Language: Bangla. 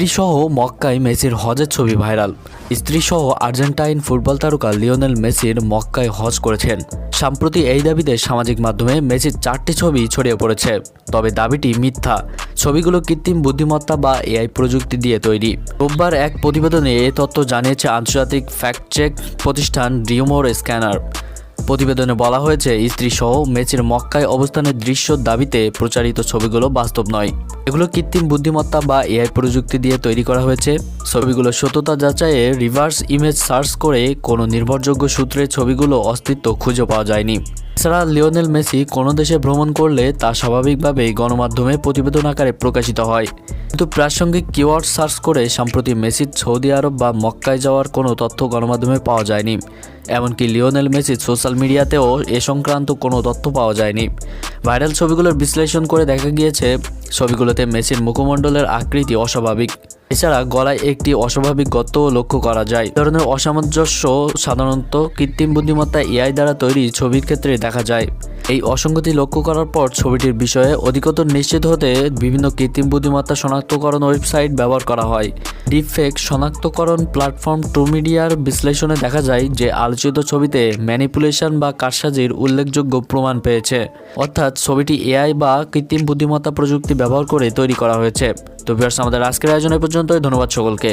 স্ত্রীসহ মক্কায় মেসির হজের ছবি ভাইরাল। স্ত্রীসহ আর্জেন্টাইন ফুটবল তারকা লিওনেল মেসির মক্কায় হজ করেছেন। সাম্প্রতি এই দাবিতে সামাজিক মাধ্যমে মেসির চারটি ছবি ছড়িয়ে পড়েছে, তবে দাবিটি মিথ্যা। ছবিগুলো কৃত্রিম বুদ্ধিমত্তা বা এআই প্রযুক্তি দিয়ে তৈরি। রোববার এক প্রতিবেদনে এ তথ্য জানিয়েছে আন্তর্জাতিক ফ্যাক্ট চেক প্রতিষ্ঠান রিউমোর স্ক্যানার। প্রতিবেদনে বলা হয়েছে স্ত্রী সহ মেচের মক্কায় অবস্থানের দৃশ্য দাবিতে প্রচারিত ছবিগুলো বাস্তব নয়। এগুলো কৃত্রিম বুদ্ধিমত্তা বা এআই প্রযুক্তি দিয়ে তৈরি করা হয়েছে। ছবিগুলো সত্যতা যাচাইয়ে রিভার্স ইমেজ সার্চ করে কোনো নির্ভরযোগ্য সূত্রে ছবিগুলো অস্তিত্ব খুঁজে পাওয়া যায়নি। এছাড়া লিওনেল মেসি কোনো দেশে ভ্রমণ করলে তা স্বাভাবিকভাবেই গণমাধ্যমে প্রতিবেদন আকারে প্রকাশিত হয়। কিন্তু প্রাসঙ্গিক কিওয়ার্ড সার্চ করে সম্প্রতি মেসির সৌদি আরব বা মক্কায় যাওয়ার কোনো তথ্য গণমাধ্যমে পাওয়া যায়নি। এমনকি লিওনেল মেসির সোশ্যাল মিডিয়াতেও এ সংক্রান্ত কোনো তথ্য পাওয়া যায়নি। ভাইরাল ছবিগুলোর বিশ্লেষণ করে দেখা গিয়েছে, ছবিগুলোতে মেসির মুখমণ্ডলের আকৃতি অস্বাভাবিক। এছাড়া গলায় একটি অস্বাভাবিক গত লক্ষ্য করা যায়। ধরনের অসামঞ্জস্য সাধারণত কৃত্রিম বুদ্ধিমত্তা এআই দ্বারা তৈরি ছবির ক্ষেত্রে দেখা যায়। এই অসঙ্গতি লক্ষ্য করার পর ছবিটির বিষয়ে অধিকতর নিশ্চিত হতে বিভিন্ন কৃত্রিম বুদ্ধিমত্তা শনাক্তকরণ ওয়েবসাইট ব্যবহার করা হয়। ডিপফেক শনাক্তকরণ প্ল্যাটফর্ম টু মিডিয়ার বিশ্লেষণে দেখা যায় যে আলোচিত ছবিতে ম্যানিপুলেশন বা কারসাজির উল্লেখযোগ্য প্রমাণ পেয়েছে। অর্থাৎ ছবিটি এআই বা কৃত্রিম বুদ্ধিমত্তা প্রযুক্তি ব্যবহার করে তৈরি করা হয়েছে। তো ভিউয়ার্স, আমাদের আজকের আয়োজনে পর্যন্তই। ধন্যবাদ সকলকে।